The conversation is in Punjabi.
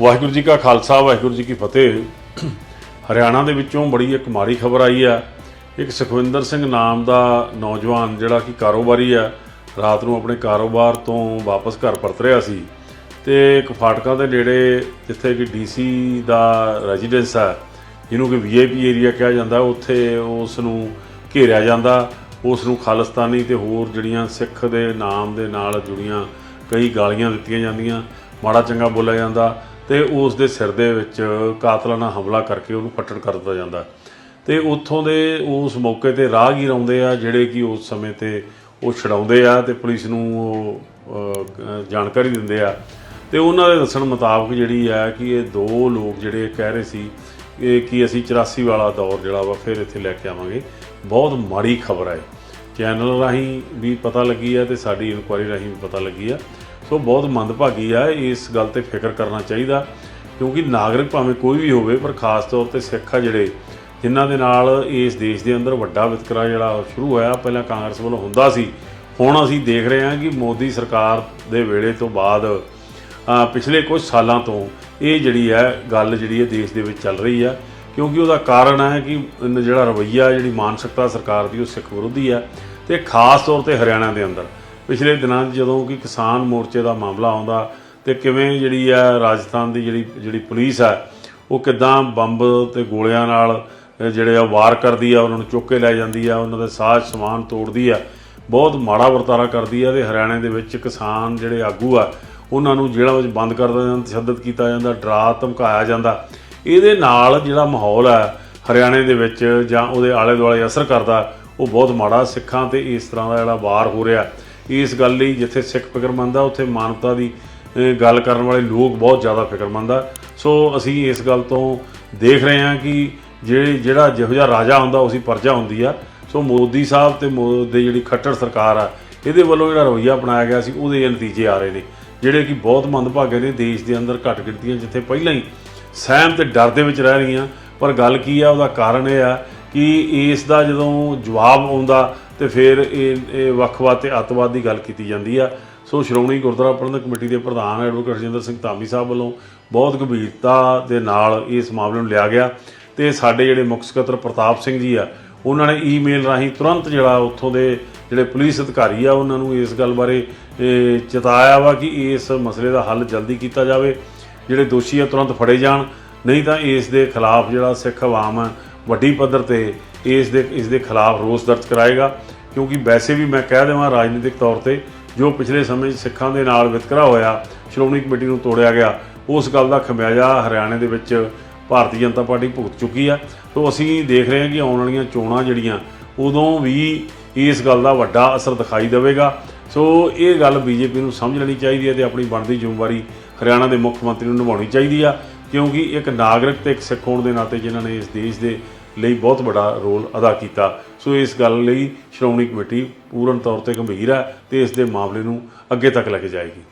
ਵਾਹਿਗੁਰੂ ਜੀ ਕਾ ਖਾਲਸਾ, ਵਾਹਿਗੁਰੂ ਜੀ ਕੀ ਫਤਿਹ। ਹਰਿਆਣਾ ਦੇ ਵਿੱਚੋਂ ਬੜੀ ਇੱਕ ਮਾੜੀ ਖਬਰ ਆਈ ਆ। ਇੱਕ ਸੁਖਵਿੰਦਰ ਸਿੰਘ ਨਾਮ ਦਾ ਨੌਜਵਾਨ ਜਿਹੜਾ ਕਿ ਕਾਰੋਬਾਰੀ ਆ, ਰਾਤ ਨੂੰ ਆਪਣੇ ਕਾਰੋਬਾਰ ਤੋਂ ਵਾਪਸ ਘਰ ਪਰਤ ਰਿਹਾ ਸੀ ਤੇ ਇੱਕ ਫਾਟਕਾਂ ਦੇ ਨੇੜੇ ਜਿੱਥੇ ਕਿ ਡੀਸੀ ਦਾ ਰੈਜ਼ੀਡੈਂਸ ਆ, ਜਿਹਨੂੰ ਕਿ ਵੀਆਈਪੀ ਏਰੀਆ ਕਿਹਾ ਜਾਂਦਾ, ਉੱਥੇ ਉਸ ਨੂੰ ਘੇਰਿਆ ਜਾਂਦਾ। ਉਸ ਨੂੰ ਖਾਲਿਸਤਾਨੀ ਤੇ ਹੋਰ ਜਿਹੜੀਆਂ ਸਿੱਖ ਦੇ ਨਾਮ ਦੇ ਨਾਲ ਜੁੜੀਆਂ ਕਈ ਗਾਲੀਆਂ ਦਿੱਤੀਆਂ ਜਾਂਦੀਆਂ। ਮਾੜਾ ਚੰਗਾ ਬੋਲਿਆ ਜਾਂਦਾ। ਤੇ ਉਸ ਦੇ ਸਿਰ ਦੇ ਵਿੱਚ ਕਾਤਲਾਨਾ ਹਮਲਾ ਕਰਕੇ ਉਹਨੂੰ ਫੱਟੜ ਕਰ ਦਿੱਤਾ ਜਾਂਦਾ। ਤੇ ਉੱਥੋਂ ਦੇ ਉਸ ਮੌਕੇ ਤੇ ਰਾਹਗੀਰ ਆਉਂਦੇ ਆ, ਜਿਹੜੇ ਕਿ ਉਸ ਸਮੇਂ ਤੇ ਉਹ ਛਡਾਉਂਦੇ ਆ ਤੇ ਪੁਲਿਸ ਨੂੰ ਉਹ ਜਾਣਕਾਰੀ ਦਿੰਦੇ ਆ। ਤੇ ਉਹਨਾਂ ਦੇ ਦੱਸਣ ਮੁਤਾਬਕ ਜਿਹੜੀ ਆ ਕਿ ਇਹ ਦੋ ਲੋਕ ਜਿਹੜੇ ਕਹਿ ਰਹੇ ਸੀ, ਇਹ ਕਿ ਅਸੀਂ 84 ਵਾਲਾ ਦੌਰ ਜਿਹੜਾ ਵਾ ਫਿਰ ਇੱਥੇ ਲੈ ਕੇ ਆਵਾਂਗੇ। ਬਹੁਤ ਮਾੜੀ ਖਬਰ ਹੈ ਚੈਨਲ ਰਾਹੀਂ ਵੀ ਪਤਾ ਲੱਗੀ ਆ ਤੇ ਸਾਡੀ ਇਨਕੁਆਇਰੀ ਰਾਹੀਂ ਵੀ ਪਤਾ ਲੱਗੀ ਆ। ਸੋ ਬਹੁਤ ਮੰਦਭਾਗੀ ਆ ਇਸ ਗੱਲ ਤੇ ਫਿਕਰ ਕਰਨਾ ਚਾਹੀਦਾ, ਕਿਉਂਕਿ ਨਾਗਰਿਕ ਭਾਵੇਂ ਕੋਈ ਵੀ ਹੋਵੇ, ਪਰ ਖਾਸ ਤੌਰ ਤੇ ਸਿੱਖ ਆ ਜਿਹੜੇ, ਜਿਨ੍ਹਾਂ ਦੇ ਨਾਲ ਇਸ ਦੇਸ਼ ਦੇ ਅੰਦਰ ਵੱਡਾ ਵਿਤਕਰਾ ਜਿਹੜਾ ਸ਼ੁਰੂ ਹੋਇਆ, ਪਹਿਲਾਂ ਕਾਂਗਰਸ ਵੱਲੋਂ ਹੁੰਦਾ ਸੀ, ਹੁਣ ਅਸੀਂ ਦੇਖ ਰਹੇ ਹਾਂ ਕਿ ਮੋਦੀ ਸਰਕਾਰ ਦੇ ਵੇਲੇ ਤੋਂ ਬਾਅਦ ਪਿਛਲੇ ਕੁਝ ਸਾਲਾਂ ਤੋਂ ਇਹ ਜਿਹੜੀ ਹੈ ਗੱਲ ਜਿਹੜੀ ਹੈ ਦੇਸ਼ ਦੇ ਵਿੱਚ ਚੱਲ ਰਹੀ ਆ, ਕਿਉਂਕਿ ਉਹਦਾ ਕਾਰਨ ਹੈ ਕਿ ਜਿਹੜਾ ਰਵੱਈਆ, ਜਿਹੜੀ ਮਾਨਸਿਕਤਾ ਸਰਕਾਰ ਦੀ ਉਹ ਸਿੱਖ ਵਿਰੋਧੀ ਆ, ਤੇ ਖਾਸ ਤੌਰ ਤੇ ਹਰਿਆਣਾ ਦੇ ਅੰਦਰ। ਪਿਛਲੇ ਦਿਨਾਂ 'ਚ ਜਦੋਂ ਕਿ ਕਿਸਾਨ ਮੋਰਚੇ ਦਾ ਮਾਮਲਾ ਆਉਂਦਾ ਤੇ ਕਿਵੇਂ ਜਿਹੜੀ ਆ ਰਾਜਸਥਾਨ ਦੀ ਜਿਹੜੀ ਜਿਹੜੀ ਪੁਲਿਸ ਆ, ਉਹ ਕਿਦਾਂ ਬੰਬ ਤੇ ਗੋਲਿਆਂ ਨਾਲ ਜਿਹੜੇ ਆ ਵਾਰ ਕਰਦੀ ਆ, ਉਹਨਾਂ ਨੂੰ ਚੁੱਕ ਕੇ ਲੈ ਜਾਂਦੀ ਆ, ਉਹਨਾਂ ਦੇ ਸਾਜ਼ ਸਮਾਨ ਤੋੜਦੀ ਆ, ਬਹੁਤ ਮਾੜਾ ਵਰਤਾਰਾ ਕਰਦੀ ਆ ਤੇ ਹਰਿਆਣੇ ਦੇ ਵਿੱਚ ਕਿਸਾਨ ਜਿਹੜੇ ਆਗੂ ਆ, ਉਹਨਾਂ ਨੂੰ ਜੇਲ੍ਹਾਂ ਵਿੱਚ ਬੰਦ ਕਰ ਦਿੱਤਾ ਜਾਂਦਾ, ਤਸ਼ੱਦਦ ਕੀਤਾ ਜਾਂਦਾ, ਡਰਾ ਧਮਕਾਇਆ ਜਾਂਦਾ। ਇਹਦੇ ਨਾਲ ਜਿਹੜਾ ਮਾਹੌਲ ਹੈ ਹਰਿਆਣੇ ਦੇ ਵਿੱਚ ਜਾਂ ਉਹਦੇ ਆਲੇ ਦੁਆਲੇ ਅਸਰ ਕਰਦਾ, ਉਹ ਬਹੁਤ ਮਾੜਾ ਸਿੱਖਾਂ ਤੇ ਇਸ ਤਰ੍ਹਾਂ ਦਾ ਜਿਹੜਾ ਵਾਰ ਹੋ ਰਿਹਾ। ਇਸ ਗੱਲ ਲਈ ਜਿੱਥੇ ਸਿੱਖ ਫਿਕਰਮੰਦ ਆ, ਉੱਥੇ ਮਾਨਵਤਾ ਦੀ ਗੱਲ ਕਰਨ ਵਾਲੇ ਲੋਕ ਬਹੁਤ ਜ਼ਿਆਦਾ ਫਿਕਰਮੰਦ ਆ। ਸੋ ਅਸੀਂ ਇਸ ਗੱਲ ਤੋਂ ਦੇਖ ਰਹੇ ਹਾਂ ਕਿ ਜਿਹੜੇ, ਜਿਹੜਾ ਜਿਹੋ ਜਿਹਾ ਰਾਜਾ ਹੁੰਦਾ ਉਸੇ ਪਰਜਾ ਹੁੰਦੀ ਆ। ਸੋ ਮੋਦੀ ਸਾਹਿਬ ਤੇ ਮੋਦੀ ਦੀ ਜਿਹੜੀ ਖੱਟੜ ਸਰਕਾਰ ਆ, ਇਹਦੇ ਵੱਲੋਂ ਜਿਹੜਾ ਰਵੱਈਆ ਅਪਣਾਇਆ ਗਿਆ ਸੀ, ਉਹਦੇ ਨਤੀਜੇ ਆ ਰਹੇ ਨੇ, ਜਿਹੜੇ ਕਿ ਬਹੁਤ ਮੰਦਭਾਗੇ ਨੇ ਦੇਸ਼ ਦੇ ਅੰਦਰ ਘੱਟ ਗਿਣਤੀਆਂ, ਜਿੱਥੇ ਪਹਿਲਾਂ ਹੀ ਸਹਿਮ ਤੇ ਡਰ ਦੇ ਵਿੱਚ ਰਹਿ ਰਹੀਆਂ। ਪਰ ਗੱਲ ਕੀ ਆ, ਉਹਦਾ ਕਾਰਨ ਇਹ ਆ ਕਿ ਇਸ ਦਾ ਜਦੋਂ ਜਵਾਬ ਆਉਂਦਾ ਤੇ ਫਿਰ ਇਹ ਇਹ ਵੱਖਵਾਦ ਤੇ ਅੱਤਵਾਦ ਦੀ ਗੱਲ ਕੀਤੀ ਜਾਂਦੀ ਆ। ਸੋ ਸ਼੍ਰੋਮਣੀ ਗੁਰਦੁਆਰਾ ਪ੍ਰਬੰਧਕ ਕਮੇਟੀ ਦੇ ਪ੍ਰਧਾਨ ਐਡਵੋਕੇਟ ਰਜਿੰਦਰ ਸਿੰਘ ਧਾਮੀ ਸਾਹਿਬ ਵੱਲੋਂ ਬਹੁਤ ਗੰਭੀਰਤਾ ਦੇ ਨਾਲ ਇਸ ਮਾਮਲੇ ਨੂੰ ਲਿਆ ਗਿਆ ਤੇ ਸਾਡੇ ਜਿਹੜੇ ਮੁੱਖ ਸਕੱਤਰ ਪ੍ਰਤਾਪ ਸਿੰਘ ਜੀ ਆ ਉਹਨਾਂ ਨੇ ਈਮੇਲ ਰਾਹੀਂ ਤੁਰੰਤ ਜਿਹੜਾ ਉੱਥੋਂ ਦੇ ਜਿਹੜੇ ਪੁਲਿਸ ਅਧਿਕਾਰੀ ਆ ਉਹਨਾਂ ਨੂੰ ਇਸ ਗੱਲ ਬਾਰੇ ਇਹ, ਚੇਤਾਇਆ ਵਾ ਕਿ ਇਸ ਮਸਲੇ ਦਾ ਹੱਲ ਜਲਦੀ ਕੀਤਾ ਜਾਵੇ ਜਿਹੜੇ ਦੋਸ਼ੀ ਆ ਤੁਰੰਤ ਫੜੇ ਜਾਣ ਨਹੀਂ ਤਾਂ ਇਸ ਦੇ ਖਿਲਾਫ ਜਿਹੜਾ ਸਿੱਖ ਆਵਾਮ ਵੱਡੀ ਪੱਧਰ ਤੇ ਇਸ ਦੇ ਇਸ ਦੇ ਖਿਲਾਫ ਰੋਸ ਦਰਜ ਕਰਾਏਗਾ। ਕਿਉਂਕਿ ਵੈਸੇ ਵੀ ਮੈਂ ਕਹਿ ਦੇਵਾਂ ਰਾਜਨੀਤਿਕ ਤੌਰ ਤੇ, ਜੋ ਪਿਛਲੇ ਸਮੇਂ 'ਚ ਸਿੱਖਾਂ ਦੇ ਨਾਲ ਵਿਤਕਰਾ ਹੋਇਆ, ਸ਼੍ਰੋਮਣੀ ਕਮੇਟੀ ਨੂੰ ਤੋੜਿਆ ਗਿਆ, ਉਸ ਗੱਲ ਦਾ ਖਮਿਆਜਾ ਹਰਿਆਣੇ ਦੇ ਵਿੱਚ ਭਾਰਤੀ ਜਨਤਾ ਪਾਰਟੀ ਭੁਗਤ ਚੁੱਕੀ ਆ। ਤੋਂ ਅਸੀਂ ਦੇਖ ਰਹੇ ਹਾਂ ਕਿ ਆਉਣ ਵਾਲੀਆਂ ਚੋਣਾਂ ਜਿਹੜੀਆਂ, ਉਦੋਂ ਵੀ ਇਸ ਗੱਲ ਦਾ ਵੱਡਾ ਅਸਰ ਦਿਖਾਈ ਦੇਵੇਗਾ। ਸੋ ਇਹ ਗੱਲ ਬੀਜੇਪੀ ਨੂੰ ਸਮਝ ਲੈਣੀ ਚਾਹੀਦੀ ਹੈ ਤੇ ਆਪਣੀ ਬਣਦੀ ਜ਼ਿੰਮੇਵਾਰੀ ਹਰਿਆਣਾ ਦੇ ਮੁੱਖ ਮੰਤਰੀ ਨੂੰ ਨਿਭਾਉਣੀ ਚਾਹੀਦੀ ਆ। ਕਿਉਂਕਿ ਇੱਕ ਨਾਗਰਿਕ ਤੇ ਇੱਕ ਸਿੱਖ ਹੋਣ ਦੇ ਨਾਤੇ ਜਿਨ੍ਹਾਂ ਨੇ ਇਸ ਦੇਸ਼ ਦੇ ਲਈ ਬਹੁਤ ਵੱਡਾ ਰੋਲ ਅਦਾ ਕੀਤਾ। ਸੋ ਇਸ ਗੱਲ ਲਈ ਸ਼੍ਰੋਮਣੀ ਕਮੇਟੀ ਪੂਰਨ ਤੌਰ ਤੇ ਗੰਭੀਰ ਹੈ ਤੇ ਇਸ ਦੇ ਮਾਮਲੇ ਨੂੰ ਅੱਗੇ ਤੱਕ ਲੈ ਕੇ ਜਾਏਗੀ।